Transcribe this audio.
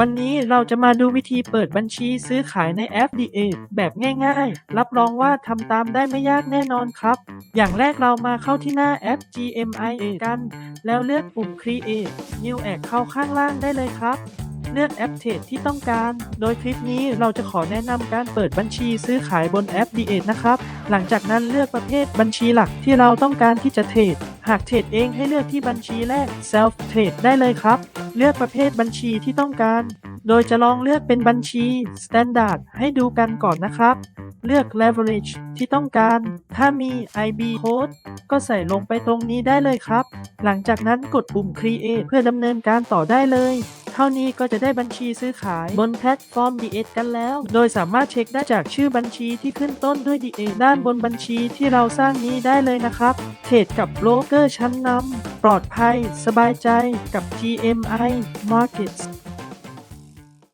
วันนี้เราจะมาดูวิธีเปิดบัญชีซื้อขายในแอป DA แบบง่ายๆ รับรองว่าทำตามได้ไม่ยากแน่นอนครับ อย่างแรกเรามาเข้าที่หน้าแอป GMIA กัน แล้วเลือกปุ่ม Create New Ad เข้าข้างล่างได้เลยครับ เลือกแอปเทรดที่ต้องการ โดยคลิปนี้เราจะขอแนะนำการเปิดบัญชีซื้อขายบนแอป d 1นะครับ หลังจากนั้นเลือกประเภทบัญชีหลักที่เราต้องการที่จะเทรด หากเทรดเองให้เลือกที่บัญชีแรก Self Trade ได้เลยครับ เลือกประเภทบัญชีที่ต้องการ โดยจะลองเลือกเป็นบัญชี Standard ให้ดูกันก่อนนะครับ เลือก leverage ที่ต้องการ ถ้ามี IB code ก็ใส่ลงไปตรงนี้ได้เลยครับ หลังจากนั้นกดปุ่ม create เพื่อดำเนินการต่อได้เลย เท่านี้ก็จะได้บัญชีซื้อขายบนแพลตฟอร์ม D8 กันแล้ว โดยสามารถเช็คได้จากชื่อบัญชีที่ขึ้นต้นด้วย D8 ด้านบนบัญชีที่เราสร้างนี้ได้เลยนะครับ เทรดกับโบรกเกอร์ชั้นนำปลอดภัย สบายใจกับ GMI Markets